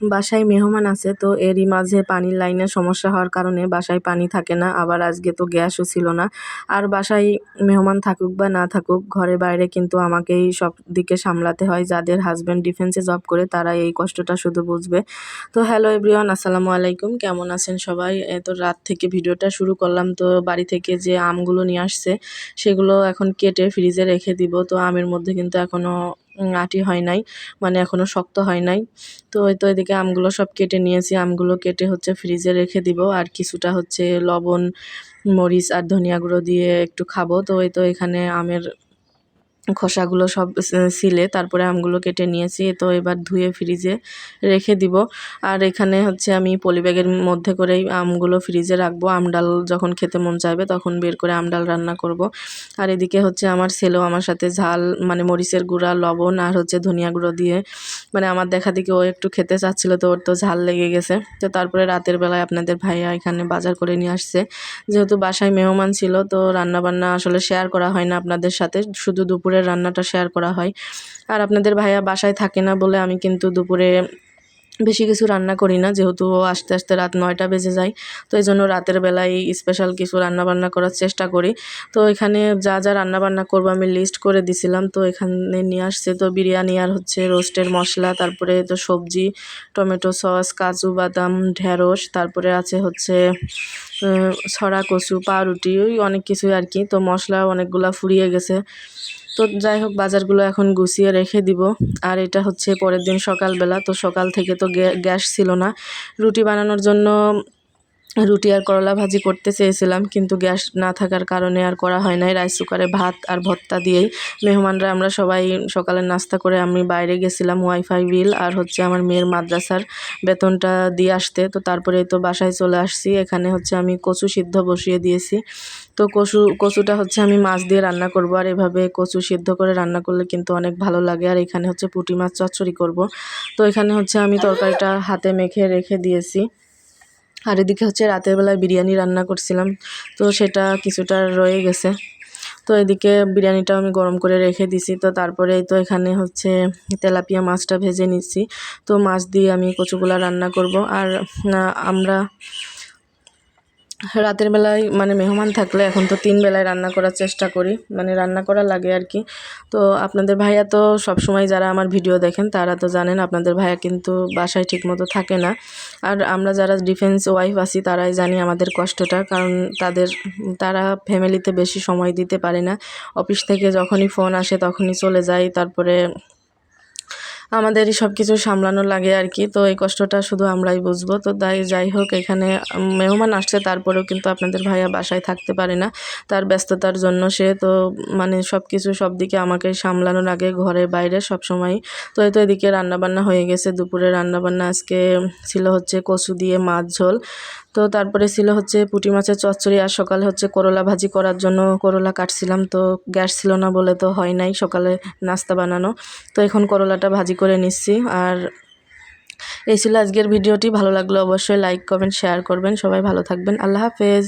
বাসায় মেহমান আছে, তো এরই মাঝে পানির লাইনের সমস্যা হওয়ার কারণে বাসায় পানি থাকে না, আবার আজকে তো গ্যাসও ছিল না। আর বাসায় মেহমান থাকুক বা না থাকুক, ঘরে বাইরে কিন্তু আমাকেই সব দিকে সামলাতে হয়, যাদের হাজব্যান্ড ডিফেন্সে জব করে তারা এই কষ্টটা শুধু বুঝবে। তো হ্যালো এভরিওয়ান আসসালামু আলাইকুম, কেমন আছেন সবাই? এত রাত থেকে ভিডিওটা শুরু করলাম, তো বাড়ি থেকে যে আমগুলো নিয়ে আসছে, সেগুলো এখন কেটে ফ্রিজে রেখে দিব, তো আমের মধ্যে কিন্তু এখনও আটি হয় নাই মানে এখনও শক্ত হয় নাই। তো ওই তো এদিকে আমগুলো সব কেটে নিয়েছি, আমগুলো কেটে হচ্ছে ফ্রিজে রেখে দিব। আর কিছুটা হচ্ছে লবণ, মরিচ আর ধনিয়া গুঁড়ো দিয়ে একটু খাব। তো ওই তো এখানে আমের খোসাগুলো সব সিলে তারপরে আমগুলো কেটে নিয়েছি, তো এবার ধুয়ে ফ্রিজে রেখে দিব। আর এখানে হচ্ছে আমি পলিব্যাগের মধ্যে করেই আমগুলো ফ্রিজে রাখব। আমডাল যখন খেতে মন চাইবে তখন বের করে আমডাল রান্না করব। আর এদিকে হচ্ছে আমার ছেলেও আমার সাথে ঝাল মানে মরিচের গুঁড়া, লবণ আর হচ্ছে ধনিয়া গুঁড়ো দিয়ে মানে আমার দেখা দিকে ও একটু খেতে চাচ্ছিল তো ওর তো ঝাল লেগে গেছে। তো তারপরে রাতের বেলায় আপনাদের ভাইয়া এখানে বাজার করে নিয়ে আসছে। যেহেতু বাসায় মেহমান ছিল তো রান্নাবান্না আসলে শেয়ার করা হয় না আপনাদের সাথে, শুধু দুপুরে দুপুরের রান্নাটা শেয়ার করা হয়। আর আপনাদের ভাইয়া বাসায় থাকে না বলে আমি কিন্তু দুপুরে বেশি কিছু রান্না করি না, যেহেতু আস্তে আস্তে রাত নয়টা বেজে যায়। তো এই জন্য রাতের বেলায় স্পেশাল কিছু রান্না বান্না করার চেষ্টা করি। তো এখানে যা যা রান্না বান্না করব আমি লিস্ট করে দিছিলাম, তো এখানে নিয়ে আসছে তো বিরিয়ানি আর হচ্ছে রোস্টের মশলা, তারপরে তো সবজি, টমেটো সস, কাজু বাদাম, ঢেঁড়স, তারপরে আছে হচ্ছে ছড়া কচু, পাউরুটি, ওই অনেক কিছুই আর কি। তো মশলা অনেকগুলা ফুরিয়ে গেছে। তো যাই হোক, বাজারগুলো এখন গুছিয়ে রেখে দিব। আর এটা হচ্ছে পরের দিন সকালবেলা, তো সকাল থেকে তো গ্যাস ছিল না। রুটি বানানোর জন্য রুটি আর করলা ভাজি করতে চেয়েছিলাম, কিন্তু গ্যাস না থাকার কারণে আর করা হয় নাই। রাইস কুকারে ভাত আর ভর্তা দিয়েই মেহমানরা আমরা সবাই সকালে নাস্তা করে আমি বাইরে গেছিলাম ওয়াইফাই বিল আর হচ্ছে আমার মেয়ের মাদ্রাসার বেতনটা দিয়ে আসতে। তো তারপরে তো বাসায় চলে আসছি, এখানে হচ্ছে আমি কচু সিদ্ধ বসিয়ে দিয়েছি। তো কচু, কচুটা হচ্ছে আমি মাছ দিয়ে রান্না করব আর এভাবে কচু সিদ্ধ করে রান্না করলে কিন্তু অনেক ভালো লাগে। আর এখানে হচ্ছে পুঁটি মাছ চচ্চড়ি করব। তো এখানে হচ্ছে আমি তরকারিটা হাতে মেখে রেখে দিয়েছি। আর এদিকে হচ্ছে রাতের বেলায় বিরিয়ানি রান্না করছিলাম। তো সেটা কিছুটা রয়ে গেছে। তো এদিকে বিরিয়ানিটাও আমি গরম করে রেখে দিছি। তো তারপরে তো এখানে হচ্ছে তেলাপিয়া মাছটা ভেজে নিচ্ছি। তো মাছ দিয়ে আমি কচুগুলা রান্না করব। আর আমরা রাতের বেলায় মানে মেহমান থাকলে এখন তো তিন বেলায় রান্না করার চেষ্টা করি মানে রান্না করা লাগে আর কি। তো আপনাদের ভাইয়া তো সবসময় যারা আমার ভিডিও দেখেন, তারা তো জানেন আপনাদের ভাইয়া কিন্তু বাসায় ঠিকমতো থাকে না। আর আমরা যারা ডিফেন্স ওয়াইফ আছি, তারাই জানি আমাদের কষ্টটা, কারণ তাদের, তারা ফ্যামিলিতে বেশি সময় দিতে পারে না। অফিস থেকে যখনই ফোন আসে, তখনই চলে যায়, তারপরে আমাদেরই সব কিছু সামলানো লাগে আর কি তো এই কষ্টটা শুধু আমরাই বুঝব। তো তাই যাই হোক, এখানে মেহমান আসছে, তারপরেও কিন্তু আপনাদের ভাইয়া বাসায় থাকতে পারে না। তার ব্যস্ততার জন্য সে তো মানে সব কিছু সব দিকে আমাকে সামলানো লাগে ঘরে বাইরে সব সময় তো এই তো এদিকে রান্নাবান্না হয়ে গেছে। দুপুরে রান্নাবান্না আজকে ছিল হচ্ছে কচু দিয়ে মাছ ঝোল। তো তারপরে ছিল হচ্ছে পুঁটি মাছের চচ্চড়ি আর সকালে হচ্ছে করলা ভাজি করার জন্য করলা কাটছিলাম। তো গ্যাস ছিল না বলে তো হয় নাই সকালে নাস্তা বানানো। তো এখন করলাটা ভাজি করে নিচ্ছি। আর এই ছিল আজকের ভিডিওটি। ভালো লাগল অবশ্যই লাইক কমেন্ট শেয়ার করবেন। সবাই ভালো থাকবেন। আল্লাহ হাফেজ।